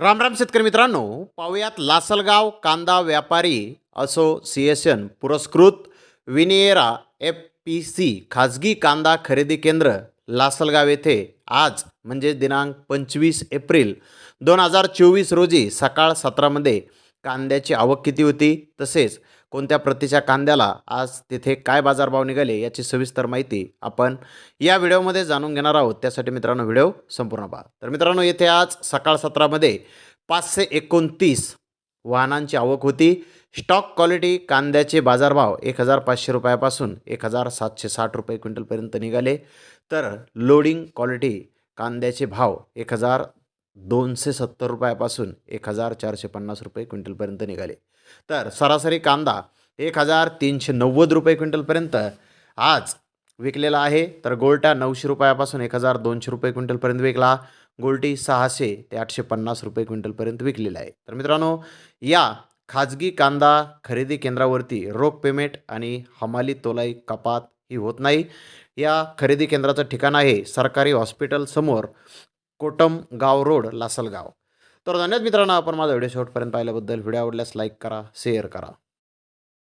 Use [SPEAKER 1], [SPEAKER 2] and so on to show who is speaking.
[SPEAKER 1] राम राम शेतकरी मित्रांनो पाहुयात लासलगाव कांदा व्यापारी असोसिएशन पुरस्कृत विनिएरा एफ पी सी खाजगी कांदा खरेदी केंद्र लासलगाव येथे आज म्हणजे दिनांक पंचवीस एप्रिल दोन हजार चोवीस रोजी सकाळ सतरामध्ये कांद्याची आवक किती होती? तसेच कोणत्या प्रतीच्या कांद्याला आज तिथे काय बाजारभाव निघाले याची सविस्तर माहिती आपण या व्हिडिओमध्ये जाणून घेणार आहोत. त्यासाठी मित्रांनो व्हिडिओ संपूर्ण पहा. तर मित्रांनो येथे आज सकाळ सत्रामध्ये पाचशे एकोणतीस वाहनांची आवक होती. स्टॉक क्वालिटी कांद्याचे बाजारभाव एक हजार पाचशे रुपयापासून एक हजार सातशे साठ रुपये क्विंटलपर्यंत निघाले. तर लोडिंग क्वालिटी कांद्याचे भाव एक हजार दोनशे सत्तर रुपयापासून एक हजार चारशे पन्नास रुपये क्विंटलपर्यंत निघाले. तर सरासरी कांदा एक हजार तीनशे नव्वद रुपये क्विंटलपर्यंत आज विकलेला आहे. तर गोल्टा नऊशे रुपयापासून एक हजार दोनशे रुपये क्विंटलपर्यंत विकला. गोल्टी सहाशे ते आठशे पन्नास रुपये क्विंटलपर्यंत विकलेला आहे. तर मित्रांनो या खाजगी कांदा खरेदी केंद्रावरती रोख पेमेंट आणि हमाली तोलाई कपात ही होत नाही. या खरेदी केंद्राचं ठिकाण आहे सरकारी हॉस्पिटलसमोर. कोटम गाव रोड लासलगाव. तर धन्यवाद मित्रांनो आपण माझा व्हिडिओ शेवटपर्यंत पाहिल्याबद्दल. व्हिडिओ आवडल्यास लाईक करा शेअर करा.